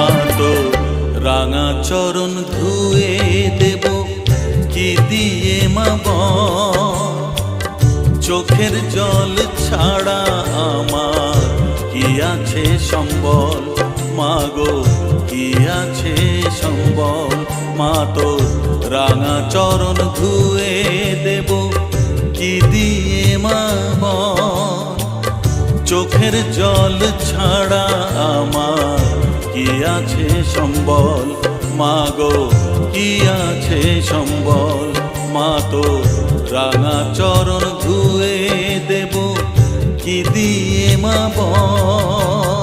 মা তো রাঙা চরণ ধুয়ে দেব, কি দিয়ে মা বল চোখের জল ছাড়া আমার কি আছে সম্বল? মাগো, কি আছে সম্বল? মা তো রাঙা চরণ ধুয়ে দেব, কি দিয়ে মা বল চোখের জল ছাড়া আমার কি আছে সম্বল? মা গো, কি আছে সম্বল? মা তো রাঙা চরণ ধুয়ে দেব, কি দিয়ে মা বল?